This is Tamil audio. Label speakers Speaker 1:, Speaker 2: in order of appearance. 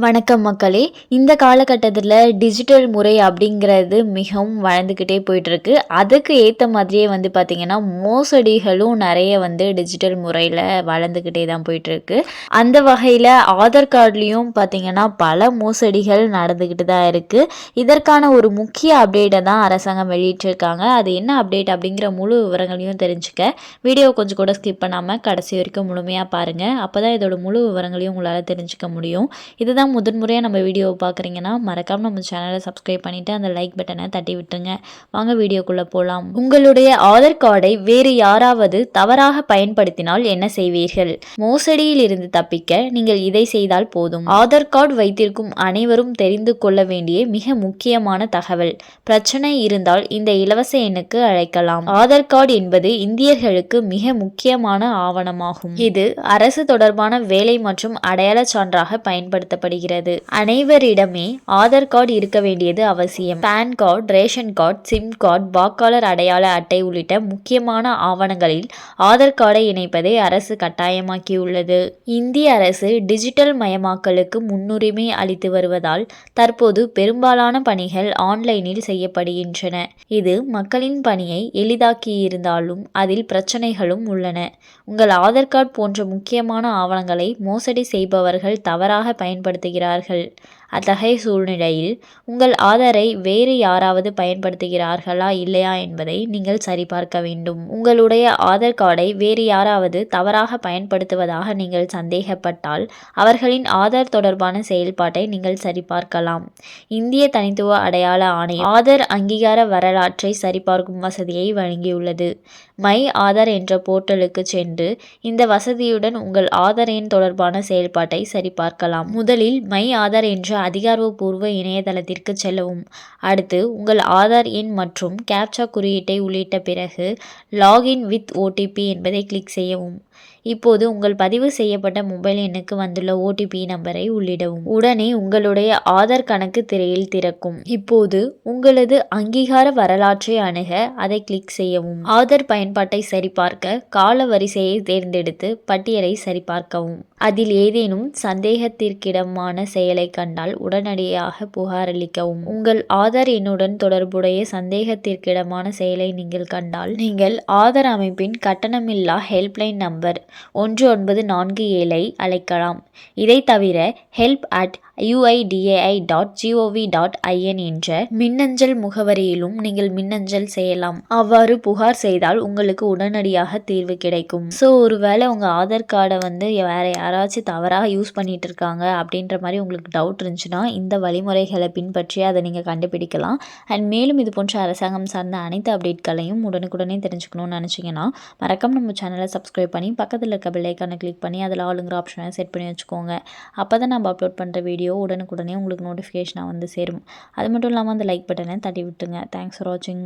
Speaker 1: வணக்கம் மக்களே. இந்த காலகட்டத்தில் டிஜிட்டல் முறை அப்படிங்கிறது மிகவும் வளர்ந்துக்கிட்டே போயிட்டுருக்கு. அதுக்கு ஏற்ற மாதிரியே வந்து பார்த்திங்கன்னா மோசடிகளும் நிறைய வந்து டிஜிட்டல் முறையில் வளர்ந்துக்கிட்டே தான் போயிட்டுருக்கு. அந்த வகையில் ஆதார் கார்ட்லேயும் பார்த்திங்கன்னா பல மோசடிகள் நடந்துக்கிட்டு தான் இருக்குது இதற்கான ஒரு முக்கிய அப்டேட்டை தான் அரசாங்கம் வெளியிட்டிருக்காங்க. அது என்ன அப்டேட் அப்படிங்கிற முழு விவரங்களையும் தெரிஞ்சுக்க. வீடியோ கொஞ்சம் கூட ஸ்கிப் பண்ணாமல் கடைசி வரைக்கும் முழுமையாக பாருங்கள் அப்போ தான் இதோட முழு விவரங்களையும் உங்களால் தெரிஞ்சுக்க முடியும். இதுதான் தான் முதன்முறையாக நம்ம வீடியோவை பார்க்குறீங்கன்னா மறக்காமல் நம்ம சேனலை சப்ஸ்கிரைப் பண்ணிவிட்டு அந்த லைக் பட்டனை தட்டி விட்டுருங்க. வாங்க வீடியோக்குள்ளே போகலாம் உங்களுடைய ஆதார் கார்டை வேறு யாராவது தவறாக பயன்படுத்தினால் என்ன செய்வீர்கள்? மோசடியில் இருந்து தப்பிக்க நீங்கள் இதை செய்தால் போதும். ஆதார் கார்டு வைத்திருக்கும் அனைவரும் தெரிந்து கொள்ள வேண்டிய மிக முக்கியமான தகவல் பிரச்சனை இருந்தால் இந்த இலவச எண்ணுக்கு அழைக்கலாம். ஆதார் கார்டு என்பது இந்தியர்களுக்கு மிக முக்கியமான ஆவணமாகும். இது அரசு தொடர்பான வேலை மற்றும் அடையாள சான்றாக பயன்படுத்தப்படுகிறது. தேவைப்படுகிறது அனைவரிடமே ஆதார் கார்டு இருக்க வேண்டியது அவசியம். PAN card ration card SIM card வாக்காளர் அடையாள அட்டை உள்ளிட்ட முக்கியமான ஆவணங்களில் ஆதார் கார்டை இணைப்பதை அரசு கட்டாயமாக்கியுள்ளது. இந்திய அரசு டிஜிட்டல் மயமாக்கலுக்கு முன்னுரிமை அளித்து வருவதால் தற்போது பெரும்பாலான பணிகள் ஆன்லைனில் செய்யப்படுகின்றன. இது மக்களின் பணியை எளிதாக்கியிருந்தாலும் அதில் பிரச்சனைகளும் உள்ளன. உங்கள் ஆதார் கார்டு போன்ற முக்கியமான ஆவணங்களை மோசடி செய்பவர்கள் தவறாக பயன்படுத்த பயன்படுத்துகிறார்கள். அத்தகைய சூழ்நிலையில் உங்கள் ஆதாரை வேறு யாராவது பயன்படுத்துகிறார்களா இல்லையா என்பதை நீங்கள் சரிபார்க்க வேண்டும். உங்களுடைய ஆதார் கார்டை வேறு யாராவது தவறாக பயன்படுத்துவதாக நீங்கள் சந்தேகப்பட்டால் அவர்களின் ஆதார் தொடர்பான செயல்பாட்டை நீங்கள் சரிபார்க்கலாம். இந்திய தனித்துவ அடையாள ஆணையம் ஆதார் அங்கீகார வரலாற்றை சரிபார்க்கும் வசதியை வழங்கியுள்ளது. மை ஆதார் என்ற போர்ட்டலுக்கு சென்று இந்த வசதியுடன் உங்கள் ஆதார் எண் தொடர்பான செயல்பாட்டை சரிபார்க்கலாம். முதலில் மை ஆதார் என்ற அதிகாரப்பூர்வ இணையதளத்திற்கு செல்லவும். அடுத்து உங்கள் ஆதார் எண் மற்றும் கேப்சா குறியீட்டை உள்ளிட்ட பிறகு லாகின் வித் ஓடிபி என்பதை கிளிக் செய்யவும். இப்போது உங்கள் பதிவு செய்யப்பட்ட மொபைல் எண்ணுக்கு வந்துள்ள ஓடிபி நம்பரை உள்ளிடவும். உடனே உங்களுடைய ஆதார் கணக்கு திரையில் திறக்கும். இப்போது உங்களது அங்கீகார வரலாற்றை அணுக அதை கிளிக் செய்யவும். ஆதார் பயன்பாட்டை சரிபார்க்க கால வரிசையை தேர்ந்தெடுத்து பட்டியலை சரிபார்க்கவும். அதில் ஏதேனும் சந்தேகத்திற்கிடமான செயலை கண்டால் உடனடியாக புகாரளிக்கவும் உங்கள் ஆதார் எண்ணுடன் தொடர்புடைய சந்தேகத்திற்கிடமான செயலை நீங்கள் கண்டால் நீங்கள் ஆதார் அமைப்பின் கட்டணமில்லா ஹெல்ப்லைன் நம்பர் ஒன்று ஒன்பது நான்கு ஏழை அழைக்கலாம். இதை தவிர help at UIDAI dot GOV dot IN என்ற மின்னஞ்சல் முகவரியிலும் நீங்கள் மின்னஞ்சல் செய்யலாம். அவ்வாறு புகார் செய்தால் உங்களுக்கு உடனடியாக தீர்வு கிடைக்கும். ஸோ ஒருவேளை உங்கள் ஆதார் கார்டை வந்து வேற யாராச்சும் தவறாக யூஸ் பண்ணிட்டு இருக்காங்க அப்படின்ற மாதிரி உங்களுக்கு டவுட் இருந்துச்சுன்னா இந்த வழிமுறைகளை பின்பற்றி அதை நீங்கள் கண்டுபிடிக்கலாம். அண்ட் மேலும் இது போன்ற அரசாங்கம் சார்ந்த அனைத்து அப்டேட்களையும் உடனுக்குடனே தெரிஞ்சுக்கணும்னு நினச்சிங்கன்னா மறக்காம நம்ம சேனலை சப்ஸ்கிரைப் பண்ணி பக்கத்தில் இருக்க பெல்லைக்கானை கிளிக் பண்ணி அதில் ஆளுங்கிற ஆப்ஷனை செட் பண்ணி வச்சுக்கோங்க. அப்போ தான் நம்ம அப்லோட் பண்ணுற வீடியோ வீடியோ உடனுக்குடனே உங்களுக்கு நோட்டிஃபிகேஷனாக வந்து சேரும். அது மட்டும் இல்லாமல் அந்த லைக் பட்டனை தட்டி விட்டுங்க தேங்க்ஸ் ஃபார் வாட்சிங்